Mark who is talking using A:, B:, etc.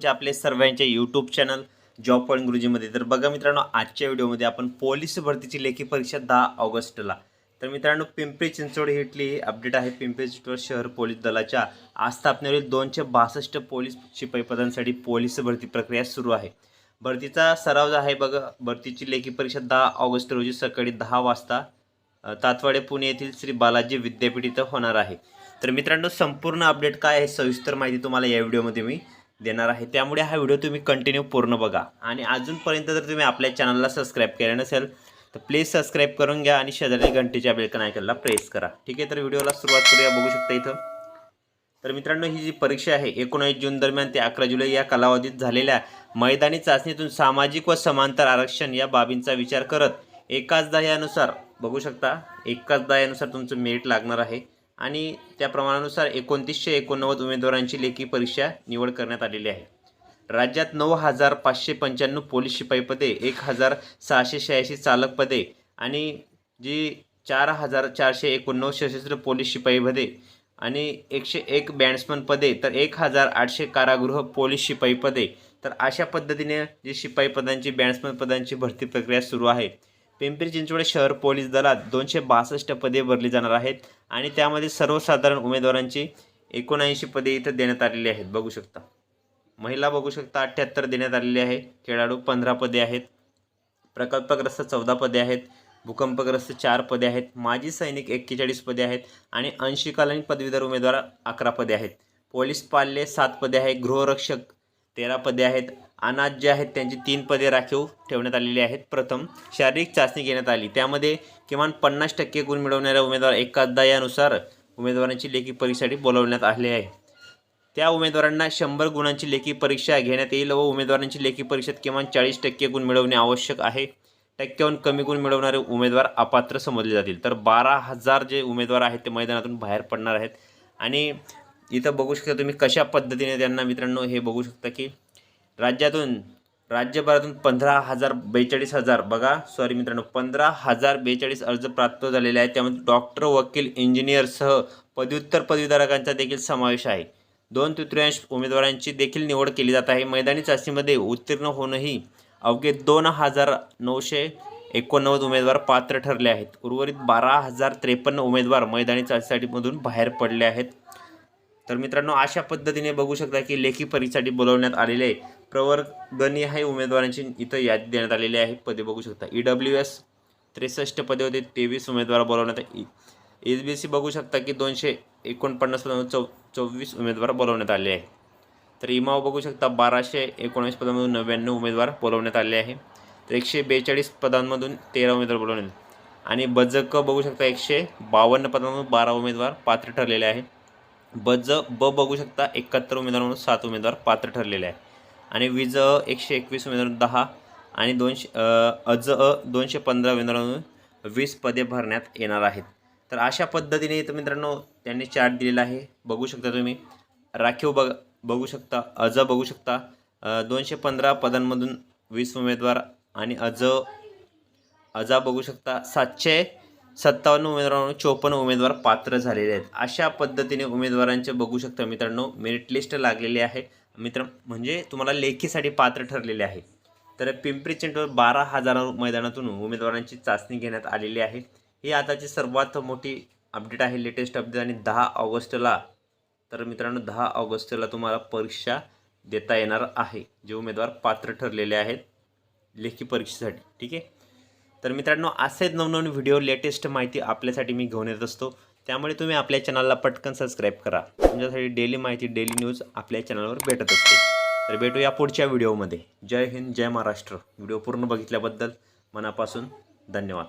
A: जे आपले सर्वांचे यूट्यूब चॅनल जॉब पॉईंट गुरुजीमध्ये तर बघा मित्रांनो आजच्या व्हिडिओमध्ये आपण पोलीस भरतीची लेखी परीक्षा दहा ऑगस्टला. तर मित्रांनो पिंपरी चिंचवड ही अपडेट आहे. पिंपरी चिंचवड शहर पोलीस दलाच्या आज स्थापनेवरील दोनशे बासष्ट पोलीस शिपाई पदांसाठी पोलीस भरती प्रक्रिया सुरू आहे. भरतीचा सराव जो आहे बघा भरतीची लेखी परीक्षा दहा ऑगस्ट रोजी सकाळी दहा वाजता तातवाडे पुणे येथील श्री बालाजी विद्यापीठ इथं होणार आहे. तर मित्रांनो संपूर्ण अपडेट काय आहे सविस्तर माहिती तुम्हाला या व्हिडिओमध्ये मी देणार आहे. त्यामुळे हा व्हिडिओ तुम्ही कंटिन्यू पूर्ण बघा. आणि अजूनपर्यंत जर तुम्ही आपल्या चॅनलला सबस्क्राईब केलं नसेल तर प्लीज सबस्क्राईब करून घ्या आणि शेजारी घंटेच्या बेलकन आयकनला प्रेस करा. ठीक आहे तर व्हिडिओला सुरुवात करूया. बघू शकता इथं. तर मित्रांनो ही जी परीक्षा आहे एकोणावीस जून दरम्यान ते अकरा जुलै या कालावधीत झालेल्या मैदानी चाचणीतून सामाजिक व समांतर आरक्षण या बाबींचा विचार करत एकाच दह्यानुसार बघू शकता एकाच दह्यानुसार तुमचं मेरिट लागणार आहे. आणि त्या प्रमाणानुसार एकोणतीसशे एकोणनव्वद उमेदवारांची लेखी परीक्षा निवड करण्यात आलेली आहे. राज्यात नऊ हजार पाचशे पंच्याण्णव पोलीस शिपाई पदे एक हजार सहाशे शहाऐंशी चालक पदे आणि जी चार हजार चारशे एकोणनव्वद सशस्त्र पोलीस शिपाई पदे आणि एकशे एक बॅट्समन पदे तर एक हजार आठशे कारागृह पोलीस शिपाई पदे. तर अशा पद्धतीने जी शिपाई पदांची बॅट्समन पदांची भरती प्रक्रिया सुरू आहे. पिंपरी चिंचवड शहर पोलीस दलात दोनशे बासष्ट पदे भरली जाणार आहेत. आणि त्यामध्ये सर्वसाधारण उमेदवारांची एकोणऐंशी पदे इथं देण्यात आलेली आहेत. बघू शकता. महिला बघू शकता अठ्ठ्याहत्तर देण्यात आलेली आहे. खेळाडू पंधरा पदे आहेत. प्रकल्पग्रस्त चौदा पदे आहेत. भूकंपग्रस्त चार पदे आहेत. माजी सैनिक एक्केचाळीस पदे आहेत आणि अंशकालीन पदवीधर उमेदवार अकरा पदे आहेत. पोलीस पाल्य सात पदे आहेत. गृहरक्षक तेरा पदे आहेत. अनाथ जे आहेत त्यांची तीन पदे राखीव ठेवण्यात आलेली आहेत. प्रथम शारीरिक चाचणी घेण्यात आली. त्यामध्ये किमान पन्नास टक्के गुण मिळवणाऱ्या उमेदवार एकादा यानुसार उमेदवारांची लेखी परीक्षासाठी बोलवण्यात आले आहे. त्या उमेदवारांना शंभर गुणांची लेखी परीक्षा घेण्यात येईल व उमेदवारांची लेखी परीक्षेत किमान चाळीस टक्के गुण मिळवणे आवश्यक आहे. टक्क्याहून कमी गुण मिळवणारे उमेदवार अपात्र समजले जातील. तर बारा हजार जे उमेदवार आहेत ते मैदानातून बाहेर पडणार आहेत. आणि इथं बघू शकता तुम्ही कशा पद्धतीने त्यांना मित्रांनो हे बघू शकता की राज्यातून राज्यभरातून पंधरा हजार बेचाळीस हजार बघा सॉरी मित्रांनो पंधरा हजार बेचाळीस अर्ज प्राप्त झालेले आहेत. त्यामध्ये डॉक्टर वकील इंजिनियरसह पदव्युत्तर पदवीधारकांचा देखील समावेश आहे. दोन तृतीयांश उमेदवारांची देखील निवड केली जात आहे. मैदानी चाचणीमध्ये उत्तीर्ण होणंही अवघे दोन हजार नऊशे एकोणनव्वद उमेदवार पात्र ठरले आहेत. उर्वरित बारा हजार त्रेपन्न उमेदवार मैदानी चाचणीसाठीमधून बाहेर पडले आहेत. तर मित्रांनो अशा पद्धतीने बघू शकता की लेखी परीक्षासाठी बोलवण्यात आलेले प्रवर्गणी आहे उमेदवारांची. इथं यादी देण्यात आलेली आहे. पदे बघू शकता. ई डब्ल्यू एस त्रेसष्ट पदे होते. तेवीस उमेदवार बोलवण्यात एस बी सी बघू शकता की दोनशे एकोणपन्नास पदामधून चौ चोवीस उमेदवार बोलवण्यात आले आहे. तर इमाव बघू शकता. बाराशे एकोणीस पदांमधून नव्याण्णव उमेदवार बोलवण्यात आले आहे. तर एकशे बेचाळीस पदांमधून तेरा उमेदवार बोलवण्यात आणि बजक बघू शकता. एकशे बावन्न पदांमधून बारा उमेदवार पात्र ठरलेले आहे. बज ब बघू शकता. एकाहत्तर उमेदवार म्हणून सात उमेदवार पात्र ठरलेले आहे. आणि विज एकशे एकवीस उमेदवार दहा आणि दोनशे अज अ दोनशे पंधरा उमेदवारांमधून वीस पदे भरण्यात येणार आहेत. तर अशा पद्धतीने इथं मित्रांनो त्यांनी चार्ट दिलेला आहे. बघू शकता तुम्ही. राखीव बघ बघू शकता अज बघू शकता. दोनशे पंधरा पदांमधून वीस उमेदवार आणि अज अजा बघू शकता. सातशे सत्तावन्न उमेदवारांना चोपन्न उमेदवार पात्र झालेले आहेत. अशा पद्धतीने उमेदवारांचे बघू शकता मित्रांनो. मेरिट लिस्ट लागलेली आहे. मित्र म्हणजे तुम्हाला लेखीसाठी पात्र ठरलेले आहे. तर पिंपरी चिंचवड बारा हजार मैदानातून उमेदवारांची चाचणी घेण्यात आलेली आहे. ही आताची सर्वात मोठी अपडेट आहे. लेटेस्ट अपडेट आणि दहा ऑगस्टला तर मित्रांनो दहा ऑगस्टला तुम्हाला परीक्षा देता येणार आहे. जे उमेदवार पात्र ठरलेले आहेत लेखी परीक्षेसाठी ठीक आहे? तर मित्रांनो असेच नवनवीन व्हिडिओ लेटेस्ट माहिती आपल्यासाठी मी घेऊन येत असतो. त्यामुळे तुम्ही आपल्या चॅनलला पटकन सबस्क्राईब करा. तुमच्यासाठी डेली माहिती डेली न्यूज आपल्या चॅनलवर भेटत असते. तर भेटूया पुढच्या व्हिडिओमध्ये जय हिंद जय महाराष्ट्र. व्हिडिओ पूर्ण बघितल्याबद्दल मनापासून धन्यवाद.